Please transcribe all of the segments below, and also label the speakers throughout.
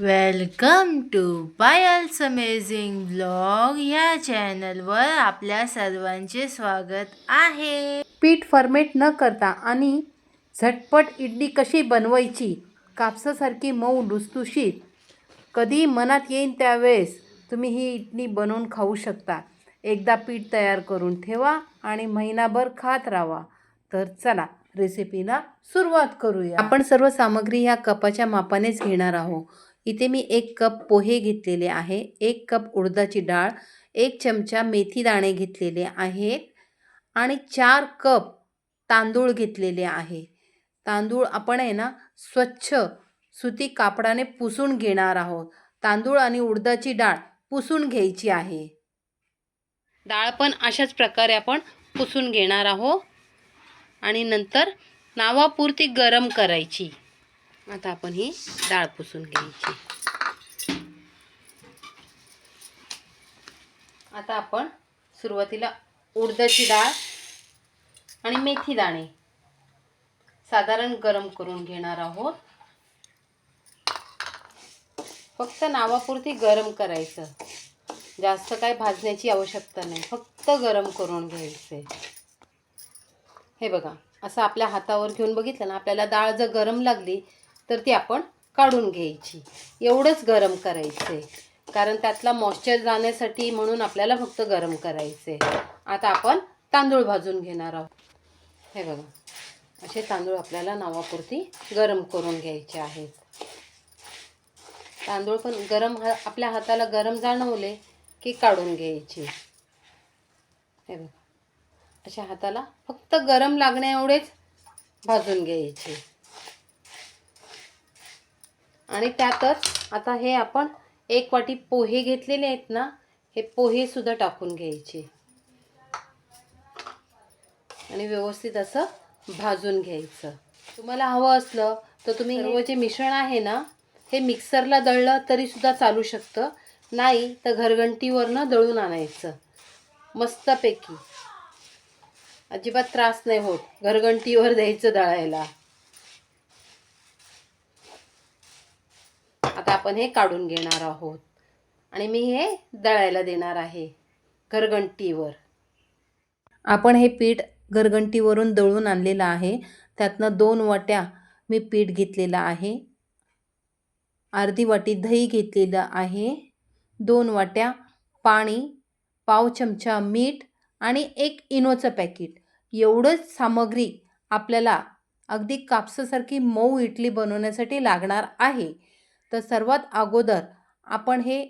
Speaker 1: Welcome to Payal's amazing blog ह्या चॅनलवर आपल्या सर्वांचे स्वागत आहे.
Speaker 2: पीठ फर्मेट न करता आणि झटपट इडली कशी बनवायची कापसासारखी मऊ लुसलुशीत कधी मनात येईन त्यावेळेस तुम्ही ही इडली बनवून खाऊ शकता. एकदा पीठ तयार करून ठेवा आणि महिनाभर खात राहा. तर चला रेसिपीला सुरुवात करूया. आपण सर्व सामग्री ह्या कपाच्या मापानेच घेणार आहोत. इथे मी एक कप पोहे घेतलेले आहे एक कप उडदाची डाळ एक चमचा मेथी दाणे घेतलेले आहेत आणि चार कप तांदूळ घेतलेले आहे. तांदूळ आपण आहे ना स्वच्छ सुती कापडाने पुसून घेणार आहोत. तांदूळ आणि उडदाची डाळ पुसून घ्यायची आहे. डाळ पण अशाच प्रकारे आपण पुसून घेणार आहोत आणि नंतर नावापुरती गरम करायची. आता आपण ही डाळ पुसून घ्यायची. आता आपण सुरुवातीला उडदाची डाळ आणि मेथी दाणे साधारण गरम करून घेणार आहोत. फक्त नावापुरती गरम करायचं. जास्त काय भाजण्याची आवश्यकता नाही. फक्त गरम करून घ्यायचे. हे बघा असं आपल्या हातावर घेऊन बघितलं ना आपल्याला डाळ जर गरम लागली तर ती आपण काढून घ्यायची. एवढंच गरम करायचे. कारण त्यातला मॉइश्चर जाण्यासाठी म्हणून आपल्याला फक्त गरम करायचे. आता आपण तांदूळ भाजून घेणार आहोत. हे बघा. असे तांदूळ आपल्याला नावापुरती गरम करून घ्यायचे आहेत. तांदूळ पण गरम हा आपल्या हाताला गरम जाणवले की काढून घ्यायचे. हे बघा. अशा हाताला फक्त गरम लागण्या एवढेच भाजून घ्यायचे. आणि त्यातच आता हे आपण एक वाटी पोहे घेतलेले आहेत ना हे पोहे सुद्धा टाकून घ्यायचे. आणि व्यवस्थित असं भाजून घ्यायचं. तुम्हाला हवं असलं तर तुम्ही सर्व जे मिश्रण आहे ना हे मिक्सरला दळलं तरी सुद्धा चालू शकतं. नाही तर घरघंटीवरनं दळून आणायचं. मस्तपैकी. अजिबात त्रास नाही होत घरघंटीवर द्यायचं दळायला. आता आपण हे काढून घेणार आहोत. आणि मी हे दळायला देणार आहे घरगंटीवर आपण हे पीठ घरगंटीवरून दळून आणलेलं आहे. त्यातनं दोन वाट्या मी पीठ घेतलेलं आहे. अर्धी वाटी दही घेतलेलं आहे. दोन वाट्या पाणी पाव चमचा मीठ आणि एक इनोचं पॅकेट. एवढंच सामग्री आपल्याला अगदी कापसासारखी मऊ इडली बनवण्यासाठी लागणार आहे. तर सर्वात अगोदर आपण हे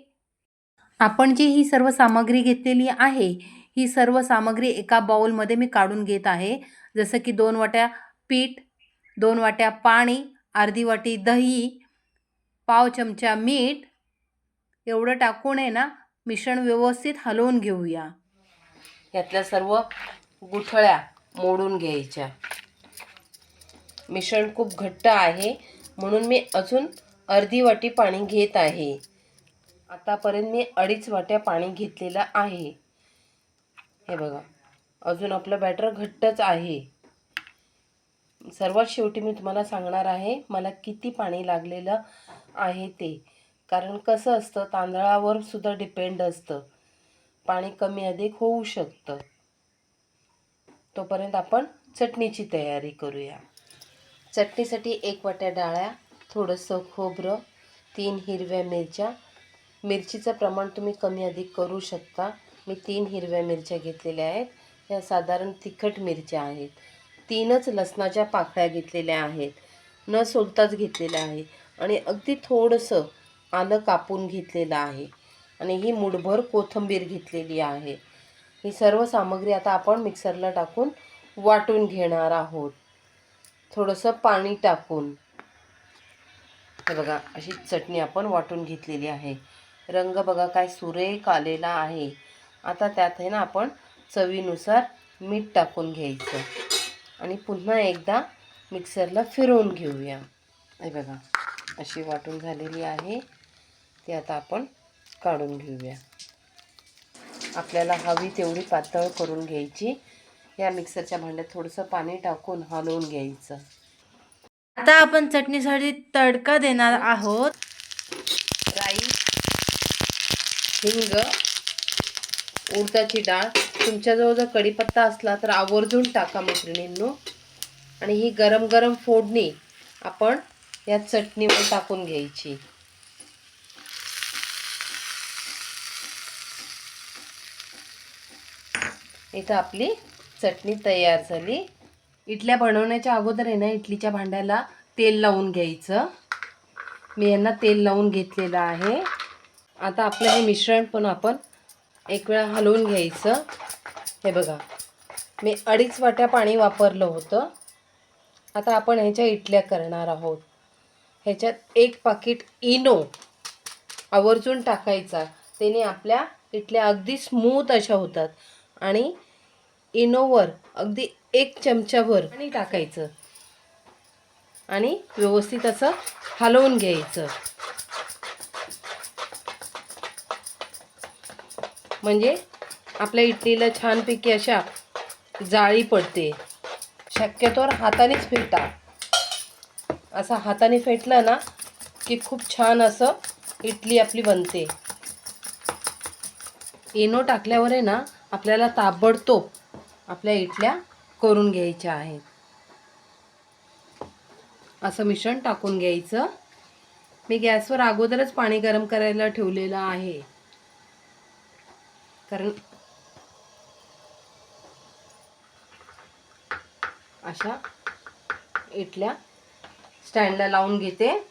Speaker 2: आपण जी ही सर्व सामग्री घेतलेली आहे ही सर्व सामग्री एका बाऊलमध्ये मी काढून घेत आहे. जसं की दोन वाट्या पीठ दोन वाट्या पाणी अर्धी वाटी दही पाव चमचा मीठ एवढं टाकून आहे ना मिश्रण व्यवस्थित हलवून घेऊया. यातल्या सर्व गुठळ्या मोडून घ्यायच्या. मिश्रण खूप घट्ट आहे म्हणून मी अजून अर्धी वाटी पाणी घेत आहे. आतापर्यंत मी अडीच वाट्या पाणी घेतलेलं आहे. हे बघा अजून आपलं बॅटर घट्टच आहे. सर्वात शेवटी मी तुम्हाला सांगणार आहे मला किती पाणी लागलेलं आहे ते. कारण कसं असतं तांदळावर सुद्धा डिपेंड असतं. पाणी कमी अधिक होऊ शकतं. तोपर्यंत आपण चटणीची तयारी करूया. चटणीसाठी एक वाट्या डाळ्या थोडंसं खोबरं तीन हिरव्या मिरच्या. मिरचीचं प्रमाण तुम्ही कमी अधिक करू शकता. मी तीन हिरव्या मिरच्या घेतलेल्या आहेत. ह्या साधारण तिखट मिरच्या आहेत. तीनच लसणाच्या पाकळ्या घेतलेल्या आहेत. न सोलताच घेतलेल्या आहे आणि अगदी थोडंसं आलं कापून घेतलेलं आहे. आणि ही मुठभर कोथिंबीर घेतलेली आहे. ही सर्व सामग्री आता आपण मिक्सरला टाकून वाटून घेणार आहोत. थोडंसं पाणी टाकून. हे बघा अशी चटणी आपण वाटून घेतलेली आहे. रंग बघा काय सुरेख आलेला आहे. आता त्यात आहे ना आपण चवीनुसार मीठ टाकून घ्यायचं. आणि पुन्हा एकदा मिक्सरला फिरवून घेऊया. हे बघा अशी वाटून झालेली आहे. ती आता आपण काढून घेऊया. आपल्याला हवी तेवढी पातळ करून घ्यायची. या मिक्सरच्या भांड्यात थोडंसं पाणी टाकून हलवून घ्यायचं.
Speaker 1: आता आपण चटणीसाठी तडका देणार आहोत.
Speaker 2: राई हिंग उडदाची डाळ. तुमच्याजवळ जर कढीपत्ता असला तर आवर्जून टाका मैत्रिणींनो. आणि ही गरम गरम फोडणी आपण या चटणीवर टाकून घ्यायची. इथं आपली चटणी तयार झाली. इडल्या बनवण्याच्या अगोदर आहे ना इडलीच्या भांड्याला तेल लावून घ्यायचं. मी यांना तेल लावून घेतलेलं आहे. आता आपलं हे मिश्रण पण आपण एक वेळा हलवून घ्यायचं. हे बघा मी अडीच वाट्या पाणी वापरलं होतं. आता आपण ह्याच्या इडल्या करणार आहोत. ह्याच्यात एक पाकिट इनो आवर्जून टाकायचा. त्याने आपल्या इडल्या अगदी स्मूथ अशा होतात. आणि इनोवर अगदी एक चमचाभर पाणी टाकायचं. आणि व्यवस्थित असं हलवून घ्यायचं. म्हणजे आपल्या इडलीला छानपैकी अशा जाळी पडते. शक्यतोवर हातानेच फेटा. असं हाताने फेटलं ना की खूप छान असं इडली आपली बनते. इनो टाकल्यावर आहे ना आपल्याला ताबडतोब आपल्या इडल्या करून घ्यायच्या आहेत. असं मिश्रण टाकून घ्यायचं. मी गॅसवर अगोदरच पाणी गरम करायला ठेवलेलं आहे. कारण अशा इटल्या स्टँडला लावून घेते.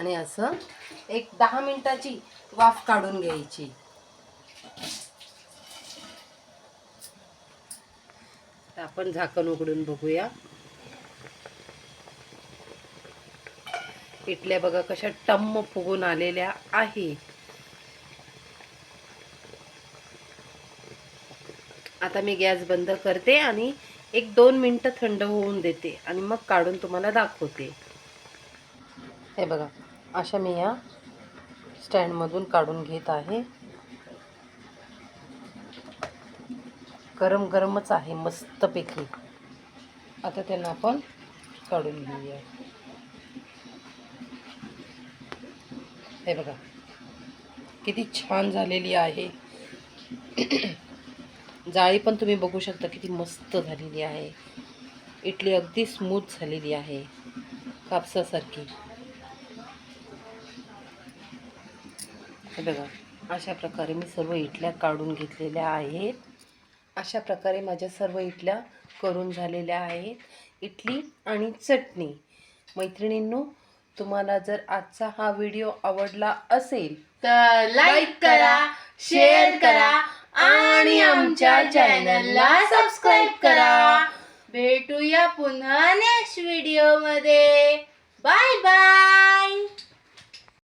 Speaker 2: आणि असं एक दहा मिनिटाची वाफ काढून घ्यायची. आपण झाकण उघडून बघूया. इटल्या बघा कशा टम्म फुगून आलेल्या आहे आता मी गॅस बंद करते आणि एक दोन मिनटं थंड होऊन देते आणि मग काढून तुम्हाला दाखवते. हे बघा. अशा मी या स्टँडमधून काढून घेत आहे. गरम गरमच आहे मस्तपैकी. आता त्यांना आपण काढून घेऊया. हे बघा किती छान झालेली आहे. जाळी पण तुम्ही बघू शकता किती मस्त झालेली आहे. इडली अगदी स्मूथ झालेली आहे. कापसासारखी. हे बघा अशा प्रकारे मी सर्व इटल्या काढून घेतलेल्या आहेत. अशा प्रकारे माझ्या सर्व इटल्या करून झालेल्या आहेत. इडली आणि चटणी. मैत्रिणींनो तुम्हाला जर आजचा हा व्हिडिओ आवडला असेल
Speaker 1: तर लाईक करा शेअर करा आणि आमच्या चॅनलला सबस्क्राईब करा. भेटूया पुन्हा नेक्स्ट व्हिडिओमध्ये बाय बाय